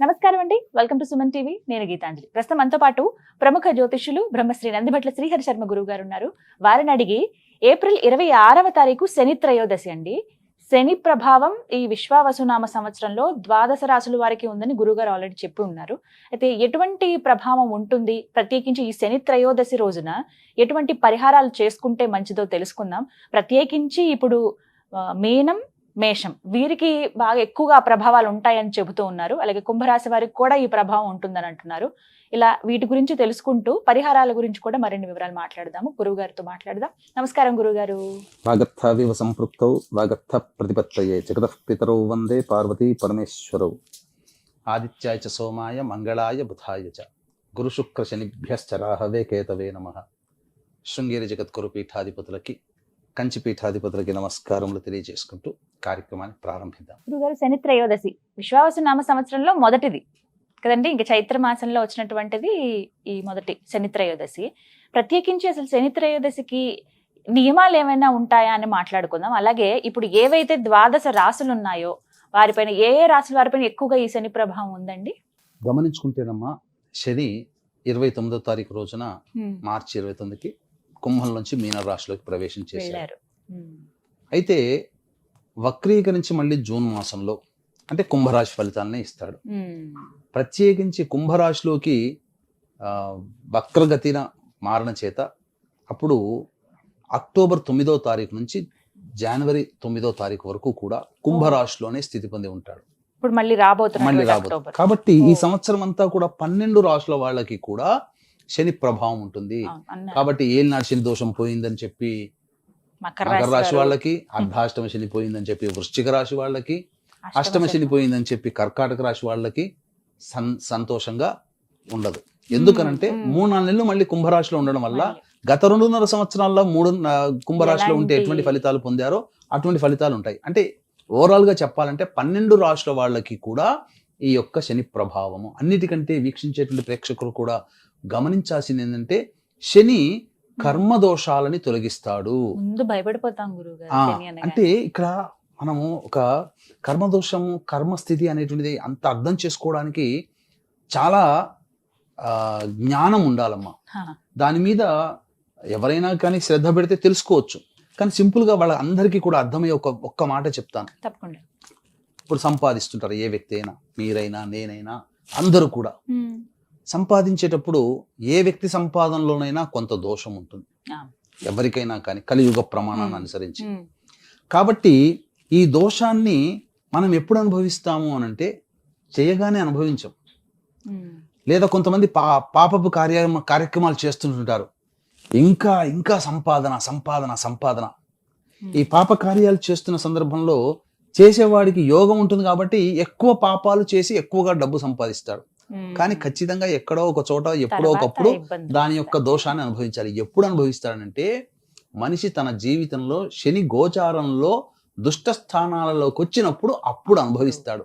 నమస్కారం అండి. Welcome to Suman TV. నేను గీతాంజలి. ప్రస్తుతం మనతో పాటు ప్రముఖ జ్యోతిష్యులు బ్రహ్మశ్రీ నందిభట్ల శ్రీహరి శర్మ గురువు గారు ఉన్నారు. వారిని అడిగి ఏప్రిల్ ఇరవై ఆరవ తారీఖు శని త్రయోదశి అండి. శని ప్రభావం ఈ విశ్వావసునామ సంవత్సరంలో ద్వాదశ రాసుల వారికి ఉందని గురుగారు ఆల్రెడీ చెప్పి ఉన్నారు. అయితే ఎటువంటి ప్రభావం ఉంటుంది? ప్రత్యేకించి ఈ శని త్రయోదశి రోజున ఎటువంటి పరిహారాలు చేసుకుంటే మంచిదో తెలుసుకుందాం. ప్రత్యేకించి ఇప్పుడు మీనం మేషం. వీరికి బాగా ఎక్కువగా ప్రభావాలు ఉంటాయని చెబుతూ ఉన్నారు. అలాగే కుంభరాశి వారికి కూడా ఈ ప్రభావం ఉంటుందని అంటున్నారు. ఇలా వీటి గురించి తెలుసుకుంటూ పరిహారాల గురించి కూడా మరిన్ని వివరాలు మాట్లాడదాము. గురువు గారితో మాట్లాడదాం. నమస్కారం గురుగారు. వాగర్థావివ సంపృక్తౌ వాగర్థ ప్రతిపత్తయే. జగతః పితరౌ వందే పార్వతీ పరమేశ్వరౌ. ఆదిత్యాయ చ సోమాయ మంగళాయ బుధాయ చ. గురుశుక్ర శనిభ్యశ్చ రాహవే కేతవే నమ. శృంగేరి జగద్గురు పీఠాధిపతులకి కంచి పీఠాధిపతులకి నమస్కారములు తెలియజేసుకుంటూ కార్యక్రమాన్ని ప్రారంభిద్దాం. గురుగారు శని త్రయోదశి. విశ్వావసు నామ సంవత్సరంలో మొదటిది. కదండి? ఇంకా చైత్ర మాసంలో వచ్చినటువంటిది ఈ మొదటి శని త్రయోదశి. ప్రత్యేకించి అసలు శని త్రయోదశికి నియమాలు ఏమైనా ఉంటాయా అని మాట్లాడుకుందాం. అలాగే ఇప్పుడు ఏవైతే ద్వాదశ రాసులు ఉన్నాయో వారిపైన ఏ ఏ రాసుల వారిపైన ఎక్కువగా ఈ శని ప్రభావం ఉందండి? గమనించుకుంటేనమ్మా శని ఇరవై తొమ్మిదో తారీఖు రోజున మార్చి ఇరవై తొమ్మిదికి కుంభం నుంచి మీన రాశిలోకి ప్రవేశం చేశారు. అయితే వక్రీకరించి మళ్ళీ జూన్ మాసంలో అంటే కుంభరాశి ఫలితాలనే ఇస్తాడు. ప్రత్యేకించి కుంభరాశిలోకి వక్రగతిన మారణ చేత అప్పుడు అక్టోబర్ తొమ్మిదో తారీఖు నుంచి జనవరి తొమ్మిదో తారీఖు వరకు కూడా కుంభరాశిలోనే స్థితి పొంది ఉంటాడు ఇప్పుడు మళ్ళీ మళ్ళీ రాబోతున్నారు రాబోతుంది కాబట్టి ఈ. సంవత్సరం అంతా కూడా పన్నెండు రాశుల వాళ్ళకి కూడా శని ప్రభావం ఉంటుంది. కాబట్టి ఏలినాడు శని దోషం పోయిందని చెప్పి మకర రాశి వాళ్ళకి అర్ధాష్టమ శని పోయిందని చెప్పి వృశ్చిక రాశి వాళ్ళకి అష్టమ శని. పోయిందని చెప్పి కర్కాటక రాశి వాళ్ళకి సన్ సంతోషంగా ఉండదు ఎందుకనంటే. మూడు నాలుగు నెలలు మళ్ళీ కుంభరాశిలో ఉండడం వల్ల. గత రెండున్నర సంవత్సరాల్లో మూడు కుంభరాశిలో ఉంటే ఎటువంటి ఫలితాలు పొందారో అటువంటి ఫలితాలు ఉంటాయి అంటే ఓవరాల్గా చెప్పాలంటే పన్నెండు రాశుల వాళ్ళకి కూడా ఈ యొక్క శని ప్రభావము. అన్నిటికంటే వీక్షించేటువంటి ప్రేక్షకులు కూడా గమనించాల్సింది ఏంటంటే శని కర్మ దోషాలని తొలగిస్తాడు. ముందు భయపడిపోతాం గురువు. అంటే ఇక్కడ మనము ఒక కర్మదోషము కర్మస్థితి అనేటువంటిది అంత అర్థం చేసుకోవడానికి చాలా జ్ఞానం ఉండాలమ్మా. దాని మీద ఎవరైనా కానీ శ్రద్ధ పెడితే తెలుసుకోవచ్చు. కానీ సింపుల్గా వాళ్ళ అందరికీ కూడా అర్థమయ్యే ఒక ఒక్క మాట చెప్తాను. తప్పకుండా. ఇప్పుడు సంపాదిస్తుంటారు ఏ వ్యక్తి అయినా. మీరైనా నేనైనా అందరూ కూడా. సంపాదించేటప్పుడు ఏ వ్యక్తి సంపాదనలోనైనా కొంత దోషం ఉంటుంది. ఎవరికైనా కానీ కలియుగ ప్రమాణాన్ని. అనుసరించి. కాబట్టి ఈ దోషాన్ని మనం ఎప్పుడు అనుభవిస్తాము అని అంటే చేయగానే అనుభవించం. లేదా కొంతమంది పా పాపపు కార్య కార్యక్రమాలు చేస్తుంటుంటారు ఇంకా ఇంకా సంపాదన సంపాదన సంపాదన ఈ పాప కార్యాలు చేస్తున్న సందర్భంలో చేసేవాడికి యోగం ఉంటుంది కాబట్టి ఎక్కువ పాపాలు చేసి ఎక్కువగా డబ్బు సంపాదిస్తాడు. కానీ ఖచ్చితంగా ఎక్కడో ఒక చోట ఎప్పుడో ఒకప్పుడు దాని యొక్క. దోషాన్ని అనుభవించాలి ఎప్పుడు అనుభవిస్తాడంటే మనిషి తన జీవితంలో శని గోచారంలో దుష్ట స్థానాలలోకి వచ్చినప్పుడు అప్పుడు అనుభవిస్తాడు.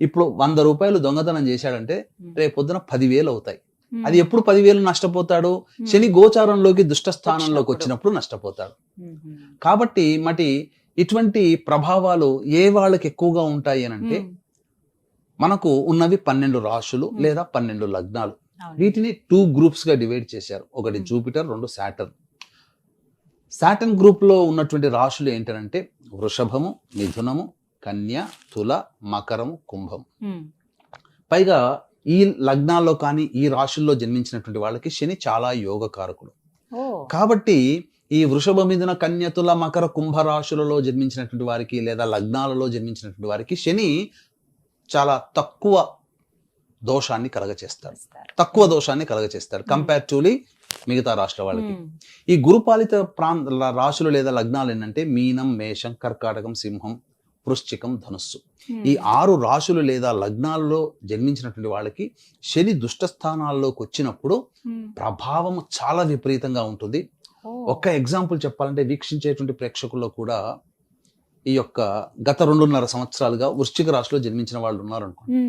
ఇప్పుడు వంద రూపాయలు దొంగతనం చేశాడంటే ఉమ్. రేపు పొద్దున పదివేలు అవుతాయి. అది ఎప్పుడు పదివేలు నష్టపోతాడు. శని గోచారంలోకి దుష్ట స్థానంలోకి వచ్చినప్పుడు. నష్టపోతాడు. కాబట్టి మటి ఇటువంటి ప్రభావాలు ఏ వాళ్ళకి ఎక్కువగా ఉంటాయి అని అంటే. మనకు ఉన్నవి పన్నెండు రాశులు. లేదా పన్నెండు లగ్నాలు. వీటిని టూ గ్రూప్స్గా డివైడ్ చేశారు ఒకటి. జూపిటర్ రెండు సాటర్న్ సాటర్న్ గ్రూప్లో ఉన్నటువంటి రాశులు ఏంటంటే వృషభము మిథునము కన్య తుల మకరము కుంభం. పైగా ఈ లగ్నాల్లో కానీ ఈ రాశుల్లో జన్మించినటువంటి వాళ్ళకి శని చాలా యోగకారకుడు కాబట్టి ఈ వృషభ మిథున కన్యతుల మకర కుంభ రాశులలో జన్మించినటువంటి వారికి లేదా లగ్నాలలో జన్మించినటువంటి వారికి శని చాలా తక్కువ దోషాన్ని కలగచేస్తాడు. తక్కువ దోషాన్ని కలగచేస్తాడు. కంపారిటివ్లీ మిగతా రాష్ట్ర వాళ్ళకి. ఈ గురుపాలిత ప్రాంత రాశులు లేదా లగ్నాలు ఏంటంటే మీనం మేషం కర్కాటకం సింహం వృశ్చికం ధనుస్సు. ఈ ఆరు రాశులు లేదా లగ్నాల్లో జన్మించినటువంటి వాళ్ళకి శని దుష్ట స్థానాల్లోకి వచ్చినప్పుడు. ప్రభావం చాలా విపరీతంగా ఉంటుంది. ఒక్క ఎగ్జాంపుల్ చెప్పాలంటే వీక్షించేటువంటి ప్రేక్షకుల్లో కూడా ఈ యొక్క గత రెండున్నర సంవత్సరాలుగా వృశ్చిక రాశిలో జన్మించిన వాళ్ళు ఉన్నారు అనుకోండి.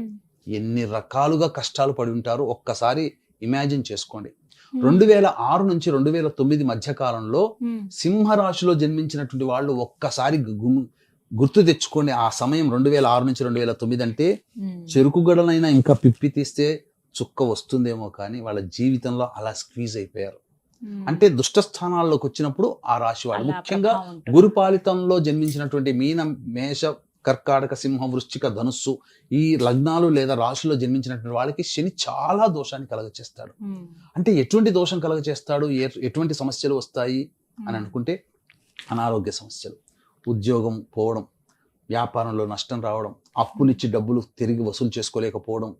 ఎన్ని రకాలుగా కష్టాలు పడి ఉంటారో ఒక్కసారి ఇమాజిన్ చేసుకోండి. రెండు వేల ఆరు నుంచి రెండు వేల తొమ్మిది మధ్య కాలంలో ఉమ్. సింహ రాశిలో జన్మించినటువంటి వాళ్ళు ఒక్కసారి గుర్తు తెచ్చుకోండి ఆ సమయం రెండు వేల ఆరు నుంచి రెండు వేల తొమ్మిది అంటే ఉమ్. చెరుకు గడలైనా ఇంకా పిప్పి తీస్తే చుక్క వస్తుందేమో కానీ వాళ్ళ జీవితంలో అలా స్క్వీజ్ అయిపోయారు. అంటే దుష్ట స్థానాల్లోకి వచ్చినప్పుడు ఆ రాశి వాళ్ళు ముఖ్యంగా. గురుపాలితంలో జన్మించినటువంటి మీన మేష కర్కాటక సింహ వృశ్చిక ధనుస్సు ఈ లగ్నాలు లేదా రాశుల్లో జన్మించినటువంటి వాళ్ళకి శని చాలా దోషాన్ని కలగచేస్తాడు. అంటే ఎటువంటి దోషం కలగచేస్తాడు ఎటువంటి సమస్యలు వస్తాయి అని. అనుకుంటే అనారోగ్య సమస్యలు ఉద్యోగం పోవడం వ్యాపారంలో నష్టం రావడం అప్పులిచ్చి డబ్బులు తిరిగి వసూలు చేసుకోలేకపోవడం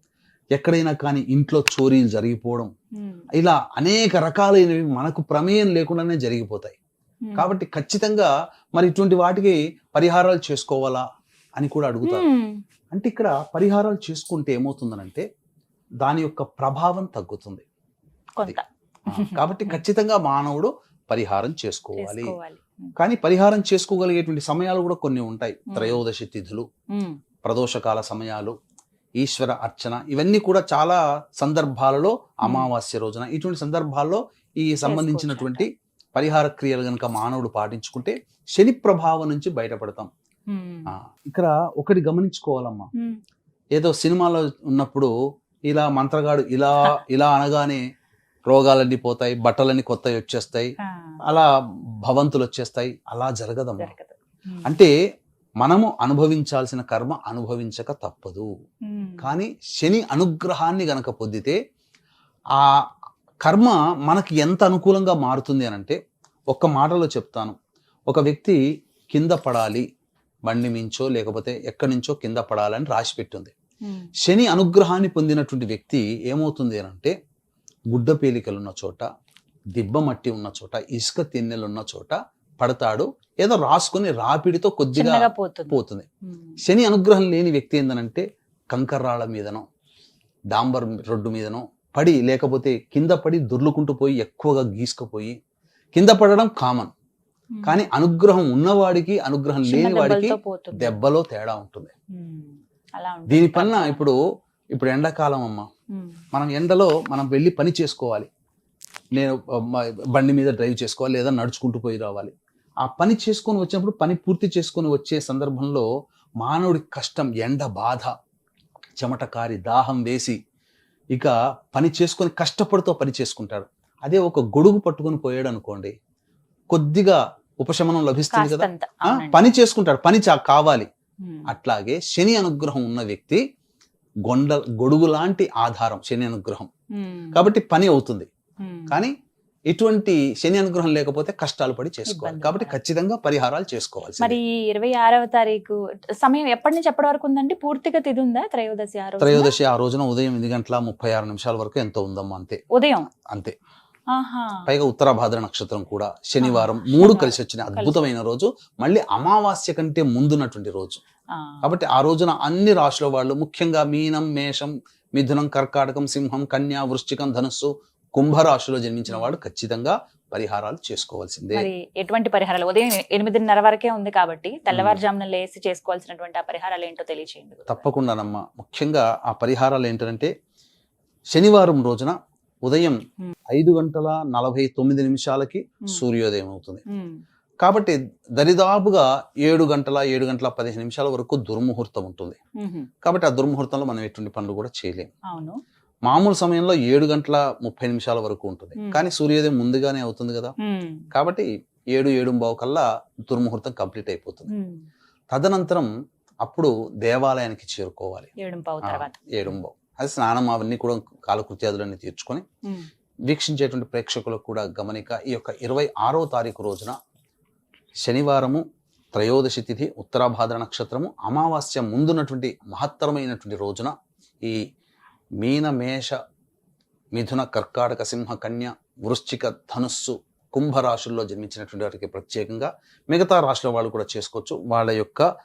ఎక్కడైనా కానీ ఇంట్లో చోరీలు జరిగిపోవడం ఉమ్. ఇలా అనేక రకాలైనవి మనకు ప్రమేయం లేకుండానే జరిగిపోతాయి ఉమ్. కాబట్టి ఖచ్చితంగా మరి ఇటువంటి వాటికి పరిహారాలు చేసుకోవాలా అని కూడా అడుగుతారు ఉమ్. అంటే ఇక్కడ పరిహారాలు చేసుకుంటే ఏమవుతుందనంటే దాని యొక్క ప్రభావం తగ్గుతుంది కాబట్టి ఖచ్చితంగా మానవుడు పరిహారం చేసుకోవాలి. కానీ పరిహారం చేసుకోగలిగేటువంటి సమయాలు కూడా కొన్ని ఉంటాయి Hmm. త్రయోదశి తిథులు. ప్రదోషకాల సమయాలు ఈశ్వర అర్చన ఇవన్నీ కూడా చాలా సందర్భాలలో అమావాస్య రోజున. ఇటువంటి సందర్భాల్లో ఈ సంబంధించినటువంటి పరిహార క్రియలు గనుక మానవుడు పాటించుకుంటే శని ప్రభావం నుంచి బయటపడతాం. ఇక్కడ ఒకటి గమనించుకోవాలమ్మా. ఏదో సినిమాలో ఉన్నప్పుడు ఇలా మంత్రగాడు ఇలా ఇలా అనగానే రోగాలన్నీ పోతాయి బట్టలన్నీ కొత్తవి వచ్చేస్తాయి అలా భవంతులు వచ్చేస్తాయి అలా జరగదమ్మా. అంటే మనము అనుభవించాల్సిన కర్మ అనుభవించక తప్పదు. కానీ శని అనుగ్రహాన్ని గనక పొందితే ఆ కర్మ మనకి ఎంత అనుకూలంగా మారుతుంది అని అంటే ఒక్క మాటలో చెప్తాను. ఒక వ్యక్తి కింద పడాలి బండి మించో లేకపోతే ఎక్కడి నుంచో కింద పడాలని రాసి పెట్టింది. శని అనుగ్రహాన్ని పొందినటువంటి వ్యక్తి ఏమవుతుంది అని అంటే గుడ్డ పేలికలు ఉన్న చోట దిబ్బ మట్టి ఉన్న చోట ఇసుక తిన్నెలు ఉన్న చోట పడతాడు. ఏదో రాసుకొని రాపిడితో కొద్దిగా పోతుంది. శని అనుగ్రహం లేని వ్యక్తి ఏందనంటే కంకర్రాళ్ళ మీదనో డాంబర్ రోడ్డు మీదనో పడి లేకపోతే కింద పడి దొర్లుకుంటూ పోయి ఎక్కువగా గీసుకుపోయి కింద పడడం కామన్. కానీ అనుగ్రహం ఉన్నవాడికి అనుగ్రహం లేని వాడికి దెబ్బలో తేడా ఉంటుంది. దీనిపైన ఇప్పుడు ఇప్పుడు ఎండాకాలం అమ్మ. మనం ఎండలో మనం వెళ్ళి పని చేసుకోవాలి. నేను బండి మీద డ్రైవ్ చేసుకోవాలి లేదా నడుచుకుంటూ పోయి రావాలి. ఆ పని చేసుకొని వచ్చినప్పుడు పని పూర్తి చేసుకొని వచ్చే సందర్భంలో మానవుడి కష్టం ఎండ బాధ. చెమట కారి దాహం వేసి ఇక పని చేసుకొని కష్టపడుతూ పని చేసుకుంటాడు అదే ఒక గొడుగు పట్టుకొని పోయాడు అనుకోండి కొద్దిగా ఉపశమనం లభిస్తుంది కదా. పని చేసుకుంటాడు పని చా- కావాలి. అట్లాగే శని అనుగ్రహం ఉన్న వ్యక్తి గొండ గొడుగు లాంటి ఆధారం శని అనుగ్రహం. కాబట్టి పని అవుతుంది. కానీ ఇటువంటి శని అనుగ్రహం లేకపోతే కష్టాలు పడి చేసుకోవాలి. కాబట్టి. ఖచ్చితంగా పరిహారాలు చేసుకోవాల్సి మరి ఇరవై ఆరవ తారీఖు సమయం ఎప్పటి నుంచి ఎప్పటి వరకు ఉందండి? పూర్తిగా తిది ఉందా? త్రయోదశి ఆ? త్రయోదశి ఆ రోజున ఉదయం ఎనిమిది గంటల ముప్పై ఆరు నిమిషాల వరకు ఎంతో ఉందమ్మా అంతే. ఉదయం? అంతే. పైగా ఉత్తరాభాద్ర నక్షత్రం కూడా శనివారం మూడు. కలిసి వచ్చిన అద్భుతమైన రోజు. మళ్ళీ అమావాస్య కంటే ముందున్నటువంటి రోజు. కాబట్టి ఆ రోజున అన్ని రాశుల వాళ్ళు ముఖ్యంగా మీనం మేషం మిథునం కర్కాటకం సింహం కన్యా వృశ్చికం ధనుస్సు కుంభరాశిలో జన్మించిన వాళ్ళు ఖచ్చితంగా పరిహారాలు చేసుకోవాల్సిందే ఎటువంటి పరిహారాలు ఉదయం ఎనిమిదిన్నర వరకే ఉంది కాబట్టి తెల్లవారుజామున లేసి చేసుకోవాల్సినటువంటి ఆ పరిహారాలు ఏంటో తెలియచేయండి. తప్పకుండానమ్మా ముఖ్యంగా ఆ పరిహారాలు ఏంటంటే శనివారం రోజున ఉదయం. ఐదు గంటల నలభై తొమ్మిది నిమిషాలకి. సూర్యోదయం అవుతుంది. కాబట్టి దరిదాపుగా ఏడు గంటల ఏడు గంటల పదిహేను నిమిషాల వరకు దుర్ముహూర్తం ఉంటుంది. కాబట్టి ఆ దుర్ముహూర్తంలో మనం ఎటువంటి పనులు కూడా చేయలేం అవును మామూలు సమయంలో ఏడు గంటల ముప్పై నిమిషాల వరకు ఉంటుంది. కానీ సూర్యోదయం ముందుగానే అవుతుంది కదా. కాబట్టి ఏడు ఏడు బావు కల్లా దుర్ముహూర్తం కంప్లీట్ అయిపోతుంది. తదనంతరం అప్పుడు దేవాలయానికి చేరుకోవాలి ఏడు పావు తర్వాత ఏడుంబో అది స్నానం అవన్నీ కూడా కాలకృత్యాదులన్నీ తీర్చుకొని. వీక్షించేటువంటి ప్రేక్షకులకు కూడా గమనిక ఈ యొక్క ఇరవై ఆరో తారీఖు రోజున శనివారము త్రయోదశి తిథి ఉత్తరాభాద్ర నక్షత్రము అమావాస్య ముందున్నటువంటి మహత్తరమైనటువంటి రోజున ఈ మీన మేష మిథున కర్కాటక సింహ కన్య వృశ్చిక ధనుస్సు కుంభరాశుల్లో జన్మించినటువంటి వారికి ప్రత్యేకంగా మిగతా రాశుల వాళ్ళు కూడా చేసుకోవచ్చు. వాళ్ళ యొక్క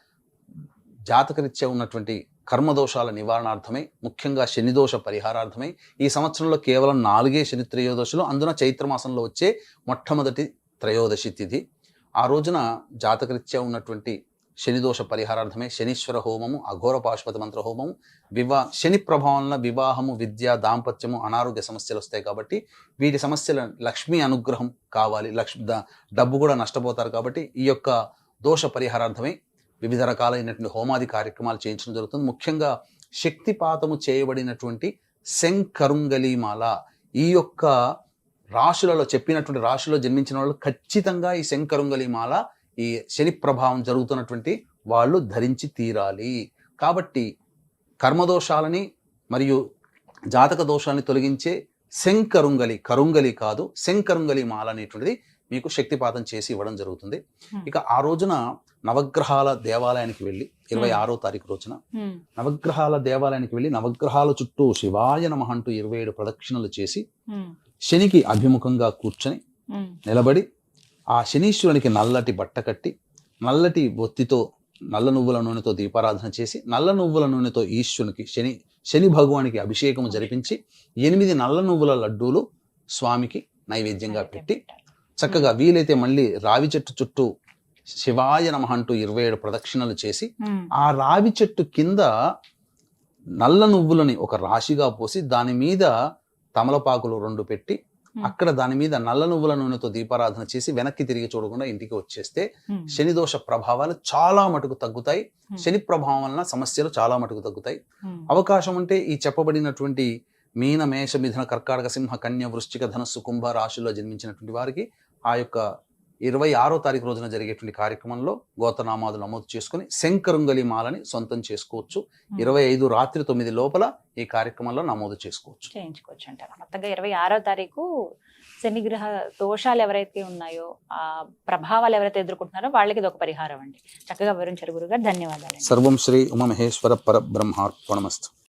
జాతకరీత్యా ఉన్నటువంటి కర్మదోషాల నివారణార్థమై ముఖ్యంగా శనిదోష పరిహారార్థమై ఈ సంవత్సరంలో కేవలం నాలుగే శని త్రయోదశులు. అందున చైత్రమాసంలో వచ్చే మొట్టమొదటి త్రయోదశి తిథి. ఆ రోజున జాతకరీత్యా ఉన్నటువంటి శనిదోష పరిహారార్థమే శనీశ్వర హోమము అఘోర పాశుపతి మంత్ర హోమము వివా శని ప్రభావంలో వివాహము విద్య దాంపత్యము అనారోగ్య సమస్యలు వస్తాయి కాబట్టి వీటి సమస్యల లక్ష్మీ అనుగ్రహం కావాలి. లక్ష్మి డబ్బు కూడా నష్టపోతారు కాబట్టి ఈ యొక్క దోష పరిహారార్థమే వివిధ రకాలైనటువంటి హోమాది కార్యక్రమాలు చేయించడం జరుగుతుంది. ముఖ్యంగా శక్తిపాతము చేయబడినటువంటి శంకరుంగలీమాల ఈ యొక్క రాశులలో చెప్పినటువంటి రాశులలో జన్మించిన వాళ్ళు ఖచ్చితంగా ఈ శంకరుంగలీమాల ఈ శని ప్రభావం జరుగుతున్నటువంటి వాళ్ళు ధరించి తీరాలి. కాబట్టి కర్మదోషాలని మరియు జాతక దోషాన్ని తొలగించే శంకరుంగలి కరుంగలి కాదు శంకరుంగలి మాల అనేటువంటిది మీకు శక్తిపాతం చేసి ఇవ్వడం జరుగుతుంది. ఇక ఆ రోజున నవగ్రహాల దేవాలయానికి వెళ్ళి ఇరవై ఆరో తారీఖు రోజున నవగ్రహాల దేవాలయానికి వెళ్ళి నవగ్రహాల చుట్టూ శివాయ నమః అంటూ ఇరవై ఏడు ప్రదక్షిణలు చేసి శనికి అభిముఖంగా కూర్చొని నిలబడి ఆ శనీశ్వరునికి నల్లటి బట్ట కట్టి నల్లటి బొత్తితో నల్ల నువ్వుల నూనెతో దీపారాధన చేసి నల్ల నువ్వుల నూనెతో ఈశ్వరునికి శని శని భగవానికి అభిషేకం జరిపించి ఎనిమిది నల్ల నువ్వుల లడ్డూలు స్వామికి నైవేద్యంగా పెట్టి చక్కగా వీలైతే మళ్ళీ రావి చెట్టు చుట్టూ శివాయ నమః అంటూ ఇరవై ఏడు ప్రదక్షిణలు చేసి ఆ రావి చెట్టు కింద నల్ల నువ్వులని ఒక రాశిగా పోసి దాని మీద తమలపాకులు రెండు పెట్టి. అక్కడ దాని మీద నల్ల నువ్వుల నూనెతో దీపారాధన చేసి వెనక్కి తిరిగి చూడకుండా ఇంటికి వచ్చేస్తే శని దోష ప్రభావాలు చాలా మటుకు తగ్గుతాయి. శని ప్రభావం వలన సమస్యలు చాలా మటుకు తగ్గుతాయి. అవకాశం ఉంటే ఈ చెప్పబడినటువంటి మీన మేష మిథున కర్కాటక సింహ కన్య వృశ్చిక ధనస్సు కుంభ రాశుల్లో జన్మించినటువంటి వారికి ఆ యొక్క ఇరవై ఆరో తారీఖు రోజున జరిగేటువంటి కార్యక్రమంలో గోతనామాలు నమోదు చేసుకుని శంకరుంగలి మాలని సొంతం చేసుకోవచ్చు. ఇరవై ఐదు రాత్రి తొమ్మిది లోపల ఈ కార్యక్రమంలో నమోదు చేసుకోవచ్చు. చేయించుకోవచ్చు అంటారు. మొత్తంగా ఇరవై ఆరో తారీఖు శని గ్రహ దోషాలు ఎవరైతే ఉన్నాయో ఆ ప్రభావాలు ఎవరైతే ఎదుర్కొంటున్నారో వాళ్ళకి ఇది ఒక పరిహారం అండి. చక్కగా వివరించారు గురుగారు. ధన్యవాదాలు సర్వం శ్రీ ఉమమహేశ్వర పరబ్రహ్మార్పణమస్తు